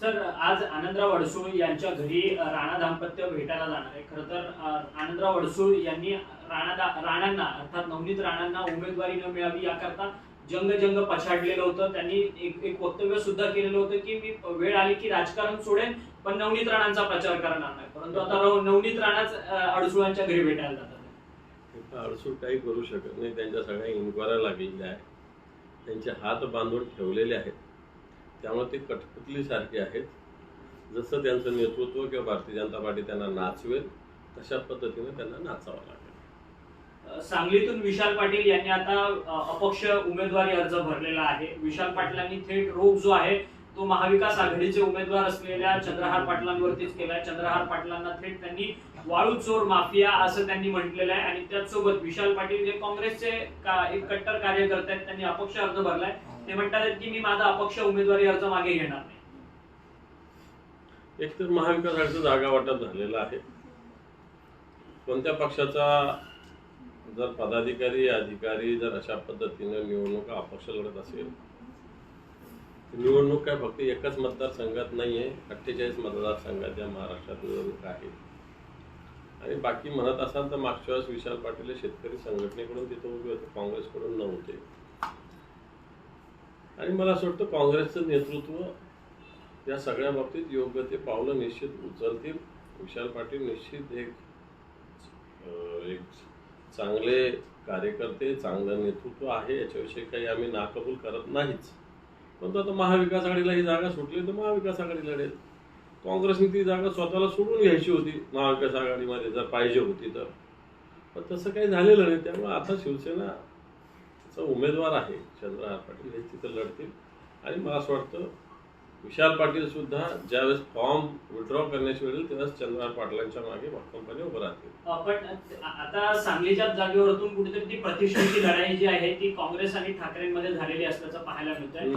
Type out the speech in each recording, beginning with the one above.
Sir आज आनंदराव अडसूळ यांच्या घरी राणा दाम्पत्य भेटायला जाणार आहे. खरं तर आनंदराव अडसूळ यांनी राणा दा- राणांना अर्थात नवनीत राणांना उमेदवारी न मिळावी याकरता जंग जंग पछाडलेलं होतं. त्यांनी एक एक वक्तव्य सुद्धा केलेलं होतं की मी वेळ आली की राजकारण सोडेन पण नवनीत राणांचा प्रचार करणार नाही. परंतु आता नवनीत राणाच अडसुळांच्या अडसूळांच्या घरी भेटायला जातात. अडसूळ काही करू शकत नाही. त्यांच्या सगळ्या इन्क्वायऱ्या लागलेल्या आहेत. त्यांचे हात बांधून ठेवलेले आहेत. त्यामुळे ते कठपुतलीसारखे आहेत. जसं त्यांचं नेतृत्व किंवा भारतीय जनता पार्टी त्यांना नाचवेल तशा पद्धतीने त्यांना नाचावं लागेल. सांगलीतून विशाल पाटील यांनी आता अपक्ष उमेदवारी अर्ज भरलेला आहे. विशाल पाटलांनी थेट रोग जो आहे तो महाविकास आघाडीचे उमेदवार असलेल्या चंद्रहार पाटलांवरतीच केलाय चंद्रहार पाटलांना थेट त्यांनी वाळू चोर माफिया असं त्यांनी म्हटलेलं आहे. आणि त्याचसोबत विशाल पाटील जे काँग्रेसचे का- एक कट्टर कार्यकर्ते आहेत त्यांनी अपक्ष अर्ज भरलाय. ते म्हणतात की मी माझा अपक्ष उमेदवारी अर्ज मागे घेणार नाही. एक तर महाविकास आघाडीचं जागा वाटप झालेलं आहे. कोणत्या पक्षाचा जर पदाधिकारी अधिकारी जर अशा पद्धतीनं निवडणुका अपक्ष लढत असेल निवडणूक काय फक्त एकच मतदारसंघात नाही आहे अठ्ठेचाळीस मतदारसंघात या महाराष्ट्रात निवडणूक आहे. आणि बाकी म्हणत असाल तर मागच्या वेळेस विशाल पाटील शेतकरी संघटनेकडून तिथं उभे होते काँग्रेसकडून नव्हते. आणि मला असं वाटतं काँग्रेसचं नेतृत्व या सगळ्या बाबतीत योग्य ते पावलं निश्चित उचलतील. विशाल पाटील निश्चित एक एक चांगले कार्यकर्ते चांगलं नेतृत्व आहे. याच्याविषयी काही आम्ही नाकबूल करत नाहीच. परंतु आता महाविकास आघाडीला ही जागा सुटली तर महाविकास आघाडी लढेल. काँग्रेसने ती जागा स्वतःला सोडून घ्यायची होती. महाविकास आघाडीमध्ये जर पाहिजे होती तर. पण तसं काही झालेलं नाही. त्यामुळे आता शिवसेना चा उमेदवार आहे चंद्रहार पाटील. हे तिथं लढतील. आणि मला असं वाटतं विशाल पाटील सुद्धा ज्यावेळेस फॉर्म विड्रॉ करण्याची वेळ त्यावेळेस चंद्रहार पाटलांच्या मागे भक्कमपणे उभं राहतील. आता सांगलीच्या जागेवरतून कुठेतरी ती प्रतिष्ठेची लढाई जी आहे ती काँग्रेस आणि ठाकरेंमध्ये झालेली असल्याचं पाहायला मिळतंय.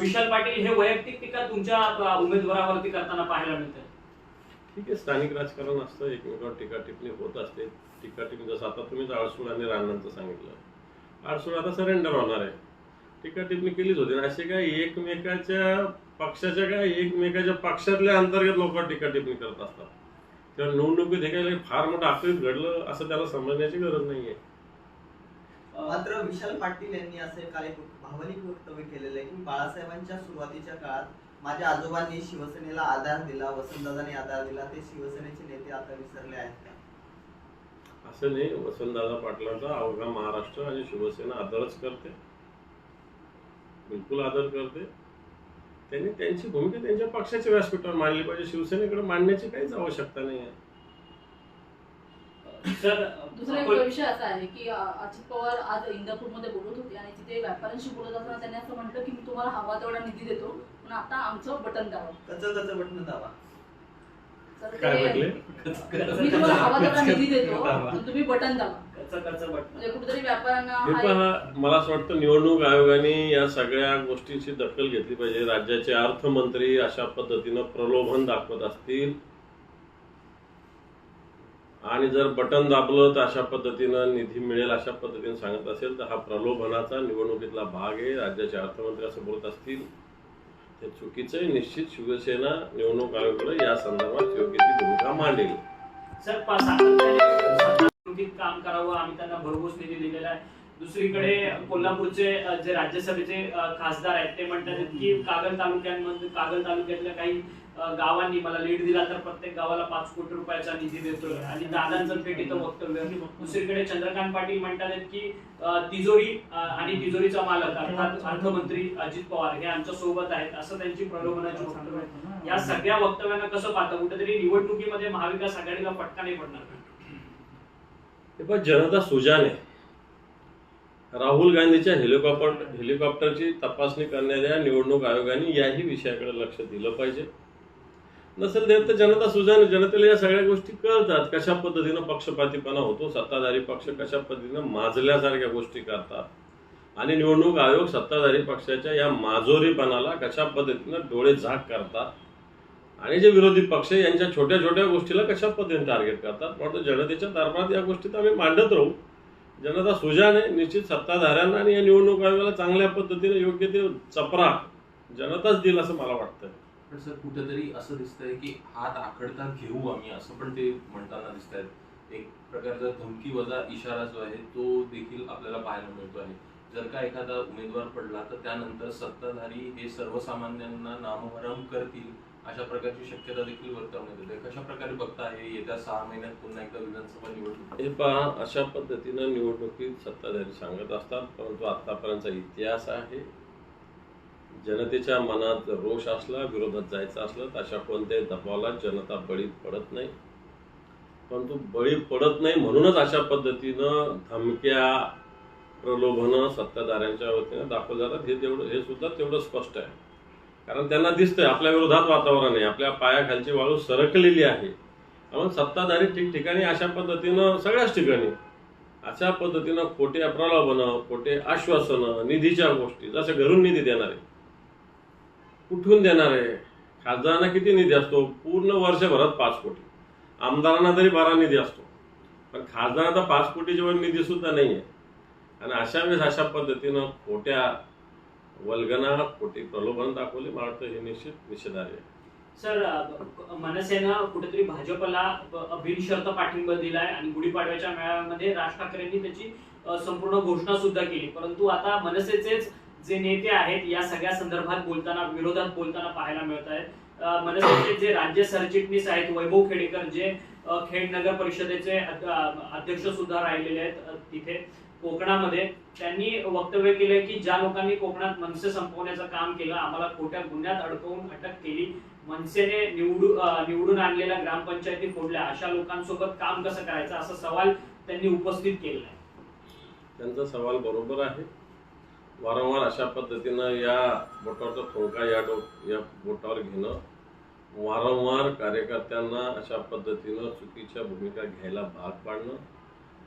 विशाल पाटील हे वैयक्तिक टीका तुमच्या उमेदवारावरती करताना पाहायला मिळतंय. ठीक आहे स्थानिक राजकारण असतं एकमेकावर टीका टिप्पणी होत असते. टीका टिप्पणी जसं आता तुम्ही आळसूळ आणि राणांचं सांगितलं. आळसूळ आता सरेंडर होणार आहे. टीका टिप्पणी केलीच होती. असे काय एकमेकाच्या पक्षाच्या काय एकमेकाच्या पक्षातल्या अंतर्गत लोक टीका टिप्पणी करत असतात. तेव्हा निवडणुकीत हे काही फार मोठं आकृत घडलं असं त्याला समजण्याची गरज नाहीये. अ, मात्र विशाल पाटील यांनी असे काही भावनिक वक्तव्य केलेलं आहे की बाळासाहेबांच्या सुरुवातीच्या काळात माझ्या आजोबांनी शिवसेनेला आधार दिला वसंतदादांनी आधार दिला ते शिवसेनेचे नेते आता विसरले आहेत. का असं नाही वसंतदादा पाटलांचा अवघा महाराष्ट्र आणि शिवसेना आदरच करते. बिलकुल आदर करते. त्यांनी त्यांची भूमिका त्यांच्या पक्षाच्या व्यासपीठावर मांडली पाहिजे. शिवसेनेकडे मांडण्याची काहीच आवश्यकता नाही आहे. सर दुसरा एक विषय असा आहे की अजित पवार आज इंदापूरमध्ये बोलत होते आणि तिथे व्यापाऱ्यांशी बोलत असताना त्यांनी असं म्हटलं की मी तुम्हाला हवा तेवढा निधी देतो पण आता आमचं बटन दाबा. कच कच बटन दावा काय ते- म्हटले मी तुम्हाला हवा निधी देतो. पण तुम्ही बटन दाबा. म्हणजे मला असं वाटतं निवडणूक आयोगाने या सगळ्या गोष्टीची दखल घेतली पाहिजे. राज्याचे अर्थमंत्री अशा पद्धतीनं प्रलोभन दाखवत असतील. आणि जर बटन दाबलं तर अशा पद्धतीनं निधी मिळेल अशा पद्धतीने सांगत असेल तर हा प्रलोभनाचा निवडणुकीतला भाग आहे. राज्याचे अर्थमंत्री असं बोलत असतील. ते चुकीचं आहे निश्चित शिवसेना निवडणूक आयोगाला या संदर्भात योग्य ती भूमिका मांडेल. सर पा- सातत्याने निवडणुकीत काम करावं आम्ही त्यांना भरघोस निधी दिलेला आहे. दुसरीकडे कोल्हापूरचे जे राज्यसभेचे खासदार आहेत ते म्हणतात की कागल तालुक्यांमध्ये कागल तालुक्यातल्या काही गावांनी मला लीड दिला तर प्रत्येक गावाला पाच कोटी रुपयाचा निधी देतोय. आणि दादांचं थेट इथं वक्तव्य दुसरीकडे चंद्रकांत पाटील म्हणतात की तिजोरी आणि तिजोरीचा मालक अर्थात अर्थमंत्री अजित पवार हे आमच्यासोबत आहेत असं त्यांची प्रलोभनाची वक्तव्य या सगळ्या वक्तव्यांना कसं पाहतं? कुठेतरी निवडणुकीमध्ये महाविकास आघाडीला फटका नाही पडणार पण जनता सुजान आहे. राहुल गांधीच्या हेलिकॉप्टर हेलिकॉप्टरची तपासणी करणाऱ्या निवडणूक आयोगाने याही विषयाकडे लक्ष दिलं पाहिजे. नसेल देत तर जनता सुजान जनतेला या सगळ्या गोष्टी कळतात. कशा पद्धतीनं पक्षपातीपणा होतो सत्ताधारी पक्ष कशा पद्धतीनं माजल्यासारख्या गोष्टी करतात? आणि निवडणूक आयोग सत्ताधारी पक्षाच्या या माजोरीपणाला कशा पद्धतीनं डोळे झाक करतात? आणि जे विरोधी पक्ष यांच्या छोट्या छोट्या गोष्टीला कशा पद्धतीने टार्गेट करतात? म्हणून जनतेच्या दरबारात या गोष्टीत आम्ही मांडत राहू. जनता सुजान आहे निश्चित सत्ताधाऱ्यांना आणि या निवडणूक आयोगाला चांगल्या पद्धतीने योग्य ते चपरा. जनताच देईल असं मला वाटतं पण सर कुठेतरी असं दिसतंय की हात आखडता घेऊ आम्ही असं पण ते म्हणताना दिसत आहेत एक प्रकारचा धमकी वजा इशारा जो आहे तो देखील आपल्याला पाहायला मिळतो आहे. जर का एखादा उमेदवार पडला तर त्यानंतर सत्ताधारी हे सर्वसामान्यांना नामभरम करतील. अशा प्रकारची शक्यता देखील वर्तवण्यात येते. कशा प्रकारे बघता हे येत्या सहा महिन्यात पुन्हा एकदा विधानसभा निवडणूक? हे पहा अशा पद्धतीनं निवडणुकीत सत्ताधारी सांगत असतात परंतु आतापर्यंतचा इतिहास आहे. जनतेच्या मनात रोष असला विरोधात जायचं असलं तर अशा कोणत्याही दबावाला जनता बळी पडत नाही. परंतु बळी पडत नाही म्हणूनच अशा पद्धतीनं धमक्या प्रलोभनं सत्ताधाऱ्यांच्या वतीनं दाखवल्या जातात हे तेवढं हे सुद्धा तेवढं स्पष्ट आहे. कारण त्यांना दिसतंय आपल्या विरोधात वातावरण आहे. आपल्या पायाखालची वाळू सरकलेली आहे. म्हणून सत्ताधारी ठिकठिकाणी अशा पद्धतीनं सगळ्याच ठिकाणी अशा पद्धतीनं खोटे प्रलोभनं खोटे आश्वासनं निधीच्या गोष्टी जसं घरून निधी देणार आहे कुठून देणार आहे खासदारांना किती निधी असतो? पूर्ण वर्षभरात पाच कोटी. आमदारांना तरी बारा निधी असतो. पण खासदारांना पाच कोटी जेवण निधी सुद्धा नाही आहे आणि अशा वेळेस अशा पद्धतीनं खोट्या वल्गना खोटी प्रलोभन दाखवले मला वाटतं हे निश्चित निषेधार्ह आहे. सर मनसेनं कुठेतरी भाजपला बिनशर्त पाठिंबा दिलाय आणि गुढीपाडव्याच्या मेळाव्यामध्ये राज ठाकरेंनी त्याची संपूर्ण घोषणा सुद्धा केली. परंतु आता मनसेचेच जे नेते आहेत या सगळ्या संदर्भात बोलताना विरोधात बोलताना पाहायला मिळत आहेत मनसेचे जे राज्य सरचिटणीस आहेत वैभव खेडेकर जे खेड नगर परिषदेचे अध्यक्ष सुद्धा राहिलेले आहेत तिथे. कोकणामध्ये. त्यांनी वक्तव्य केलं की ज्या लोकांनी कोकणात मनसे संपवण्याचं काम केलं आम्हाला खोट्या गुन्ह्यात अडकवून अटक केली. मनसेने निवडून निवडून आणलेल्या ग्रामपंचायती फोडल्या. अशा लोकांसोबत काम कसं करायचं? असा सवाल त्यांनी उपस्थित केलेला आहे. त्यांचा सवाल बरोबर आहे. वारंवार अशा पद्धतीनं या बोटावरचा ठोका या डो या बोटावर घेणं वारंवार कार्यकर्त्यांना अशा पद्धतीनं चुकीच्या भूमिका घ्यायला भाग पाडणं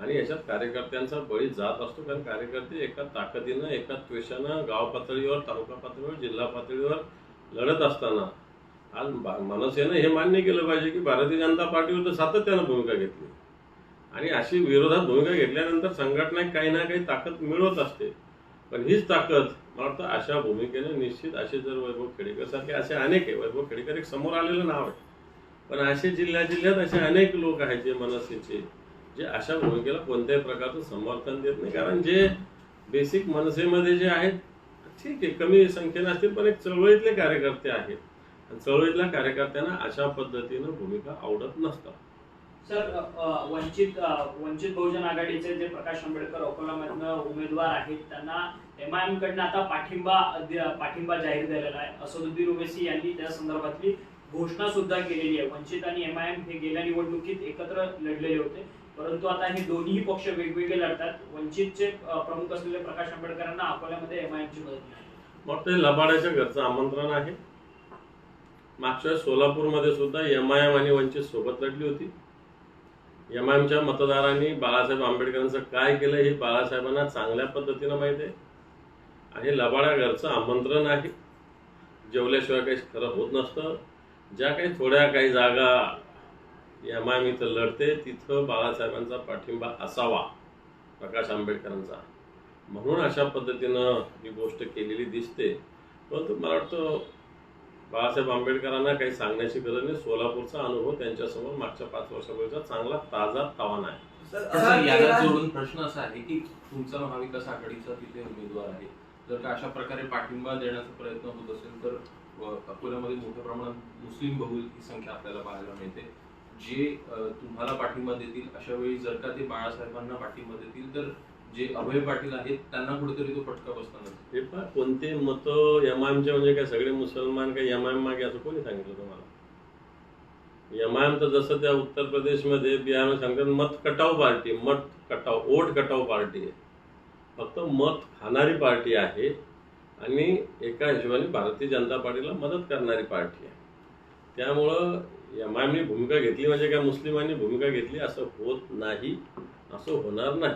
आणि याच्यात कार्यकर्त्यांचा बळी जात असतो कारण कार्यकर्ते एका ताकदीनं एका त्वेषानं गाव पातळीवर तालुका पातळीवर जिल्हा पातळीवर लढत असताना आज मनसेनं हे मान्य केलं पाहिजे की भारतीय जनता पार्टीवर तर सातत्यानं भूमिका घेतली. आणि अशी विरोधात भूमिका घेतल्यानंतर संघटना काही ना काही ताकद मिळवत असते. पण हीच ताकद मला वाटतं अशा भूमिकेने निश्चित असे जर वैभव खेडेकर सारखे असे अनेक आहे वैभव खेडेकर एक समोर आलेलं नाव आहे. पण असे जिल्ह्या जिल्ह्यात असे अनेक लोक आहेत जे मनसेचे जे अशा भूमिकेला कोणत्याही प्रकारचं समर्थन देत नाही. कारण जे बेसिक मनसेमध्ये जे आहेत ठीक आहे कमी संख्येने असतील पण एक चळवळीतले कार्यकर्ते आहेत. चळवळीतल्या कार्यकर्त्यांना अशा पद्धतीनं भूमिका आवडत नसतात. सर वंचित वंचित बहुजन आघाडीचे जे प्रकाश आंबेडकर अकोलामधनं उमेदवार आहेत त्यांना एम आय एम कडनं आता पाठिंबा पाठिंबा जाहीर झालेला आहे. असदुद्दीन ओवेसी यांनी त्या संदर्भातली घोषणा सुद्धा केलेली आहे. वंचित आणि एम आय एम हे गेल्या निवडणुकीत एकत्र लढलेले होते. परंतु आता हे दोन्ही पक्ष वेगवेगळे लढतात. वंचितचे प्रमुख असलेले प्रकाश आंबेडकरांना अकोल्यामध्ये एमआयएमची मदत मिळाली. मग ते लबाडाच्या घरचं आमंत्रण आहे. मागच्या सोलापूरमध्ये सुद्धा एम आय एम आणि वंचित सोबत लढली होती. एम आय एमच्या मतदारांनी बाळासाहेब आंबेडकरांचं काय केलं हे बाळासाहेबांना चांगल्या पद्धतीनं माहिती आहे. आणि लबाडा घरचं आमंत्रण आहे. जेवल्याशिवाय काही खरं होत नसतं. ज्या काही थोड्या काही जागा एम आय एम इथं लढते तिथं बाळासाहेबांचा पाठिंबा असावा प्रकाश आंबेडकरांचा. म्हणून अशा पद्धतीनं ही गोष्ट केलेली दिसते. परंतु मला वाटतं बाळासाहेब आंबेडकरांना काही सांगण्याची गरज नाही. सोलापूरचा अनुभव त्यांच्यासमोर मागच्या पाच वर्षापूर्वीचा चांगला ताजा तवाना आहे. सर याला जोडून प्रश्न असा आहे की तुमचा महाविकास आघाडीचा तिथे उमेदवार आहे. जर का अशा प्रकारे पाठिंबा देण्याचा प्रयत्न होत असेल तर अकोल्यामध्ये मोठ्या प्रमाणात मुस्लिम बहुल ही संख्या आपल्याला पाहायला मिळते. जे तुम्हाला पाठिंबा देतील अशा वेळी जर का ते बाळासाहेबांना पाठिंबा देतील तर जे अभय पाटील आहेत त्यांना कुठेतरी तो फटका बसणार. हे पहा कोणते मत एमआयएमचे म्हणजे काय सगळे मुसलमान काय एमआयएम मागे असं कोणी सांगितलं तुम्हाला? एमआयएम तर जसं त्या उत्तर प्रदेशमध्ये बिहारमध्ये सांगतात मत कटाव पार्टी मत कटाव ओट कटाव पार्टी आहे. फक्त मत खाणारी पार्टी आहे आणि एका हिशोबाने भारतीय जनता पार्टीला मदत करणारी पार्टी आहे. त्यामुळं एम आय एमनी भूमिका घेतली म्हणजे काय मुस्लिमांनी भूमिका घेतली? असं होत नाही असं होणार नाही.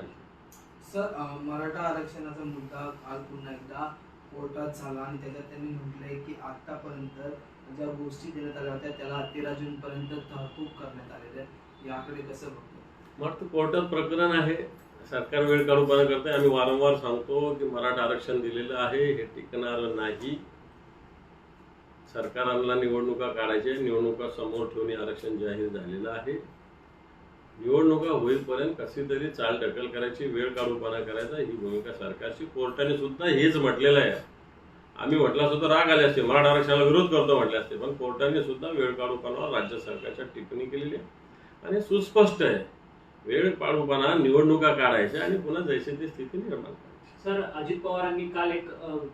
सर मराठा आरक्षणाचा मुद्दा काल पुन्हा एकदा कोर्टात झाला आणि त्याच्यात त्यांनी म्हटलंय की आतापर्यंत ज्या गोष्टी देण्यात आल्या होत्या त्याला तेरा जून पर्यंत तहकूब करण्यात आलेलं आहे. याकडे कसं बघतो? मग तर कोर्टात प्रकरण आहे. सरकार वेळ काढूपणा करते आम्ही वारंवार सांगतो की मराठा आरक्षण दिलेलं आहे हे टिकणार नाही. सरकारांना निवडणुका काढायच्या निवडणुका समोर ठेवून हे आरक्षण जाहीर झालेलं आहे. निवडणुका होईपर्यंत कशी तरी चाल ढकल करायची वेळ काढूपणा करायचा. ही भूमिका सरकारची. कोर्टाने सुद्धा हेच म्हटलेलं आहे. आम्ही म्हटलं असतो तर राग आले असते. मराठा आरक्षणाला विरोध करतो म्हटले असते. पण कोर्टाने सुद्धा वेळ काढूपणावर राज्य सरकारच्या टिप्पणी केलेली आहे. आणि सुस्पष्ट आहे. वेळ काढूपणा निवडणुका काढायच्या आणि पुन्हा जैसे ती स्थिती निर्माण करायची सर अजित पवारांनी काल एक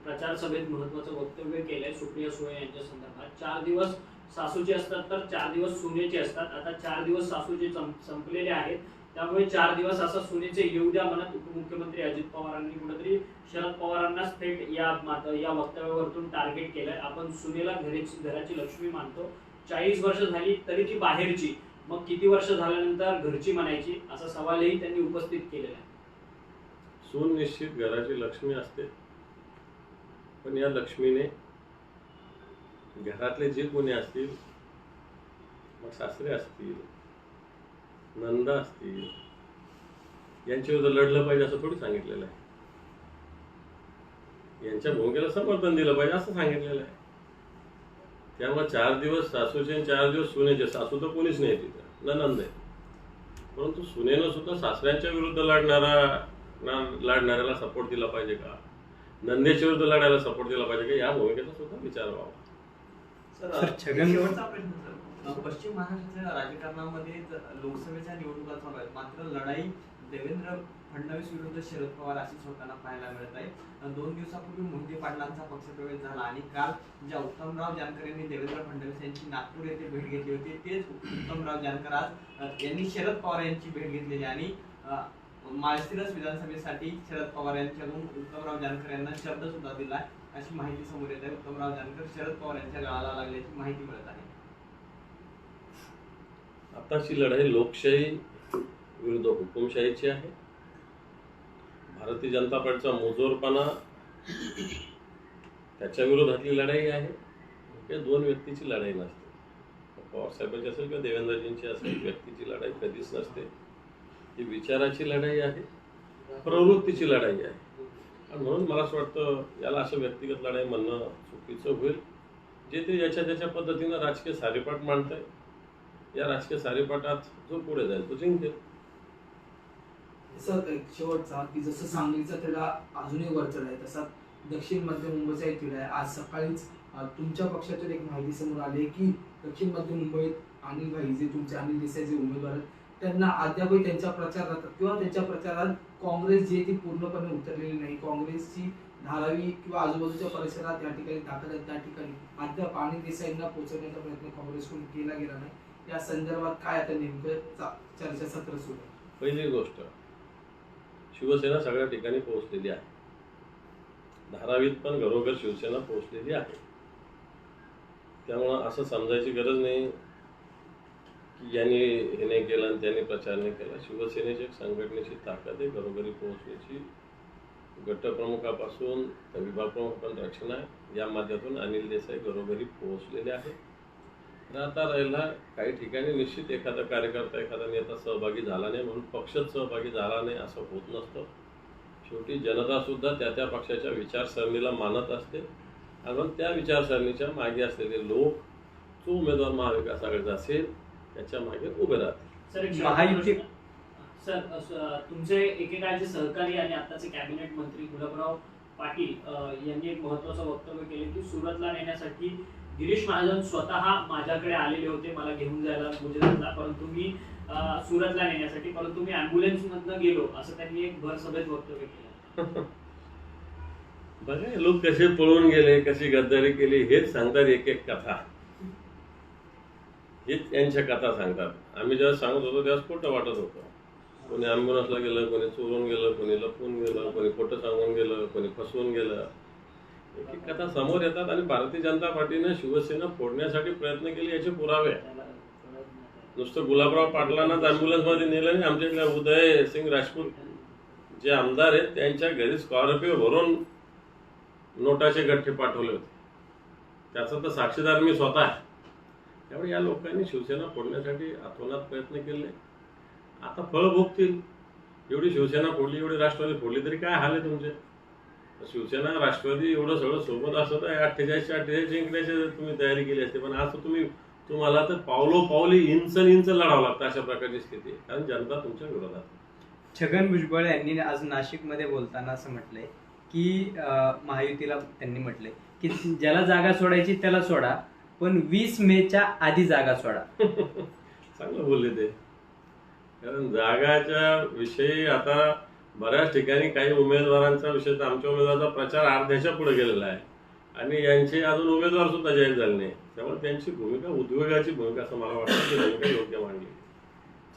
प्रचार सभेत महत्वाचं वक्तव्य केलंय सुप्रिया सुळे यांच्या संदर्भात. चार दिवस सासूचे असतात तर चार दिवस सुनेचे असतात. आता चार दिवस सासूचे संपलेले आहेत. त्यामुळे चार दिवस असं सुनेचे येऊ द्या म्हणत उपमुख्यमंत्री अजित पवारांनी कुठेतरी शरद पवारांनाच थेट या मात- या वक्तव्यावरतून टार्गेट केलंय. आपण सुनेला घरी घराची लक्ष्मी मानतो. चाळीस वर्ष झाली तरी ती बाहेरची. मग किती वर्ष झाल्यानंतर घरची म्हणायची? असा सवालही त्यांनी उपस्थित केलेला आहे. सुनिश्चित निश्चित घराची लक्ष्मी असते. पण या लक्ष्मीने घरातले जे कोणी असतील मग सासरे असतील नंदा असतील यांच्याविरुद्ध लढलं पाहिजे असं थोडी सांगितलेलं आहे. यांच्या भूमिकेला समर्थन दिलं पाहिजे असं सांगितलेलं आहे. त्यामुळे चार दिवस सासूचे आणि चार दिवस सुनेचे सासू तर कोणीच नाही तिथं ननंद आहे. परंतु सुनेनं सुद्धा सासऱ्यांच्या विरुद्ध लढणारा ना- लढणाऱ्याला सपोर्ट दिला पाहिजे का? नंदेच्या विरुद्ध लढायला सपोर्ट दिला पाहिजे का? या भूमिकेचा सुद्धा विचार व्हावा. सर छगन- शेवटचा प्रश्न सर. अ, पश्चिम महाराष्ट्राच्या राजकारणामध्ये लोकसभेच्या निवडणुका चालू आहेत. मात्र लढाई देवेंद्र फडणवीस विरुद्ध शरद पवार अशीच होताना पाहायला मिळत आहे. अ, दोन दिवसापूर्वी मोहिते पाटलांचा पक्षप्रवेश झाला आणि काल ज्या उत्तमराव जानकर यांनी देवेंद्र फडणवीस यांची नागपूर येथे भेट घेतली होती तेच उत्तमराव जानकर आज अ, यांनी शरद पवार यांची भेट घेतलेली आणि अ, माळशिरस विधानसभेसाठी शरद पवार यांच्याकडून उत्तमराव जानकर यांना शब्द सुद्धा दिला अशी माहिती समोर येत आहे. उत्तमराव जानकर शरद पवार यांच्या गाळाला लागल्याची माहिती मिळत आहे. आताची लढाई लोकशाही विरुद्ध हुकुमशाहीची आहे. भारतीय जनता पार्टीचा मोजोरपणा त्याच्या विरोधातली लढाई आहे. या दोन व्यक्तीची लढाई नसते. पवार साहेबांची असेल किंवा देवेंद्रजींची असेल व्यक्तीची लढाई कधीच नसते. ही विचाराची लढाई आहे प्रवृत्तीची लढाई आहे. आणि म्हणून मला असं वाटतं याला असं व्यक्तिगत लढाई म्हणणं चुकीचं होईल. जे ते याच्या त्याच्या पद्धतीनं राजकीय सारेपाट मांडतंय या राजकीय सारेपाठात जो पुढे जाईल तो जिंकेल. तसं शेवटचा की जसं सांगलीचा तिढा अजूनही वर चढ आहे तसा दक्षिण मध्य मुंबईचा एक तिढा आहे. आज सकाळीच तुमच्या पक्षातून एक माहिती समोर आली आहे की दक्षिण मध्य मुंबईत अनिल भाई जे तुमचे अनिल देसाई जे उमेदवार आहेत त्यांना अद्यापही त्यांच्या प्रचारात किंवा त्यांच्या प्रचारात काँग्रेस जी आहे ती पूर्णपणे उतरलेली नाही. काँग्रेसची धारावी किंवा आजूबाजूच्या परिसरात या ठिकाणी ताकद त्या ठिकाणी अद्याप आणि देसाईंना पोहोचवण्याचा प्रयत्न काँग्रेसकडून केला गेला नाही. या संदर्भात काय आता नेमकं चर्चासत्र सुरू आहे? पहिली गोष्ट शिवसेना सगळ्या ठिकाणी पोहोचलेली आहे. धारावीत पण घरोघर शिवसेना पोहोचलेली आहे. त्यामुळं असं समजायची गरज नाही. यांनी हे नाही केलं आणि त्यांनी प्रचार नाही केला शिवसेनेची एक संघटनेची ताकद आहे घरोघरी पोहोचण्याची. गटप्रमुखापासून तर विभागप्रमुखापर्यंत रक्षण आहे. या माध्यमातून अनिल देसाई घरोघरी पोहोचलेले आहे तर आता राहिला काही ठिकाणी निश्चित एखादा कार्यकर्ता एखादा नेता सहभागी झाला नाही म्हणून पक्षच सहभागी झाला नाही असं होत नसतं. शेवटी जनतासुद्धा त्या त्या पक्षाच्या विचारसरणीला मानत असते. आणि त्या विचारसरणीच्या मागे असलेले लोक जो उमेदवार महाविकास आघाडीचा असेल त्याच्यामागे उभे एक महायुती-. सर तुमचे एकेकाळचे सहकारी आणि आताचे कॅबिनेट मंत्री गुलाबराव पाटील यांनी एक महत्वाचं वक्तव्य केले की सुरतला नेण्यासाठी गिरीश महाजन स्वतः माझ्याकडे आलेले होते मला घेऊन जायला गुजरातला. परंतु मी सुरतला नेण्यासाठी परंतु मी अँब्युलन्स मधनं गेलो असं त्यांनी एक भर सभेत वक्तव्य केलं. बघा लोक कसे पळून गेले कशी गद्दारी केली हेच सांगतात एक एक कथा. हीच यांच्या कथा सांगतात. आम्ही जेव्हा सांगत होतो तेव्हा खोटं वाटत होतं. कोणी ॲम्ब्युलन्सला गेलं कोणी चोरून गेलं कोणी लपून गेलं कोणी खोटं सांगून गेलं कोणी फसवून गेलं. एक एक कथा समोर येतात आणि भारतीय जनता पार्टीनं शिवसेना फोडण्यासाठी प्रयत्न केले याचे पुरावे. नुसतं गुलाबराव पाटलांनाच ॲम्ब्युलन्समध्ये नेलं नाही आमच्या उदय सिंग राजपूत जे आमदार आहेत त्यांच्या घरी स्कॉर्पिओ भरून नोटाचे गठ्ठे पाठवले होते. त्याचा तर साक्षीदार मी स्वतः आहे. त्यामुळे या लोकांनी शिवसेना फोडण्यासाठी अतोनात प्रयत्न केले. आता फळ भोगतील. एवढी शिवसेना फोडली एवढी राष्ट्रवादी फोडली तरी काय हाल आहे तुमचे? शिवसेना राष्ट्रवादी एवढं सगळं सोबत असत आहे अठ्ठेचाळीसशे अठ्ठेचाळीस जिंकण्याची तुम्ही तयारी केली असते पण आज तुम्ही तुम्हाला तर पावलो पावली इंच इंच लढावं लागतं अशा प्रकारची स्थिती कारण जनता तुमच्या विरोधात छगन भुजबळ यांनी आज नाशिकमध्ये बोलताना असं म्हटलंय की महायुतीला त्यांनी म्हटलंय की ज्याला जागा सोडायची त्याला सोडा. पण वीस मे च्या आधी जागा सोडा. चांगलं बोलले ते. कारण जागाच्या विषयी आता बऱ्याच ठिकाणी काही उमेदवारांचा विषय तर आमच्या उमेदवाराचा प्रचार अर्ध्याच्या पुढे गेलेला आहे. आणि यांचे अजून उमेदवार सुद्धा जाहीर झाले नाही त्यामुळे त्यांची भूमिका उद्योगाची भूमिका असं मला वाटतं ती भूमिका योग्य मांडली.